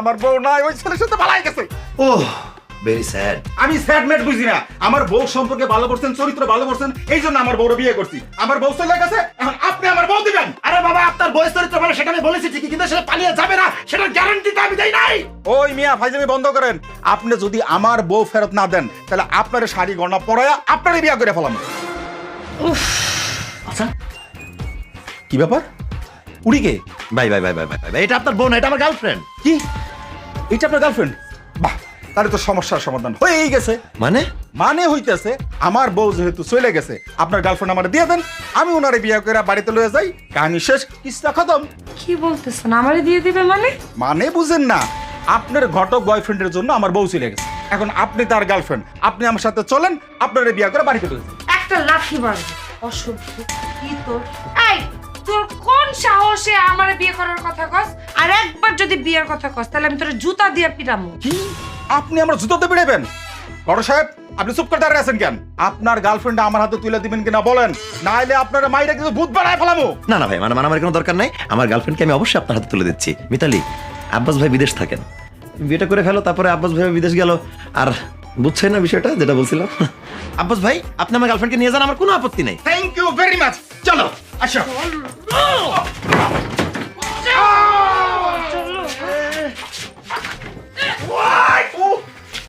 আমার বউ নাই ওই ছেলের সাথে পালাই গেছে। ও ভেরি স্যাড আমি স্যাড ম্যাট বুঝি না। আমার বউ সম্পর্কে ভালো করছেন চরিত্র ভালো করছেন এই জন্য আমার বউর বিয়ে করছি। আমার বউ চলে গেছে এখন আপনি আমার বউ দিবেন। আরে বাবা আপনার বয়স চরিত্র ভালো সেটা আমি বলেছি ঠিকই কিন্তু সেটা পালিয়ে যাবে না সেটার গ্যারান্টি তো আমি দেই নাই। ওই মিয়া ফাইজলামি বন্ধ করেন। আপনি যদি আমার বউ ফেরত না দেন তাহলে আপনার শাড়ি গয়না পরায়া আপনারই বিয়ে করে ফেলাম। আচ্ছা। কি ব্যাপার? উড়িকে ভাই ভাই ভাই ভাই ভাই ভাই, এটা আপনার বোন এটা আমার গার্লফ্রেন্ড কি? এটা আপনার গার্লফ্রেন্ড বাহ তাহলে তো সমস্যার সমাধান হয়েই গেছে। মানে? মানে হইতেছে আমার বউ যেহেতু চলে গেছে আপনার গার্লফ্রেন্ড আমার দিয়ে দেন আমি ওনারে বিয়ে করে বাড়িতে লয়ে যাই কাহিনী শেষ কিস্তা খতম। কি বলতেছেন আমারে দিয়ে দিবে মানে? মানে বুঝেন না আপনার ঘটক বয়ফ্রেন্ডের জন্য আমার বউ চলে গেছে। এখন আপনি তার গার্লফ্রেন্ড আপনি আমার সাথে চলেন আপনার বিয়ে করে বাড়িতে লয়ে যান একটা লাঠি মারবে অসভ্য কি তোর? এই তোর কোন সাহসে আমারে বিয়ে করার কথা কস? আর একবার যদি বিয়ের কথা কস তাহলে আমি তোর জুতা দিয়ে পিটামু। কি? আপনি আমার জুতোতে বেড়েবেন বড় সাহেব আপনি চুপ করে দাঁড়িয়ে আছেন কেন? আপনার গার্লফ্রেন্ড আমার হাতে তুলে দিবেন কিনা বলেন। না হলে আপনার মাইরা কিন্তু ভূত বানায় ফেলামো। না না ভাই মানে মানে আমার কোনো দরকার নাই। আমার গার্লফ্রেন্ডকে আমি অবশ্যই আপনার হাতে তুলে দিচ্ছি। মিতালি আব্বাস ভাই বিদেশ থাকেন। বিয়েটা করে ফেলো তারপরে আব্বাস ভাই বিদেশ গেল। আর বুঝছেন না বিষয়টা যেটা বলছিলাম? আব্বাস ভাই আপনি আমার গার্লফ্রেন্ডকে নিয়ে যান আমার কোনো আপত্তি নেই। থ্যাংক ইউ ভেরি মাচ চলো আসো।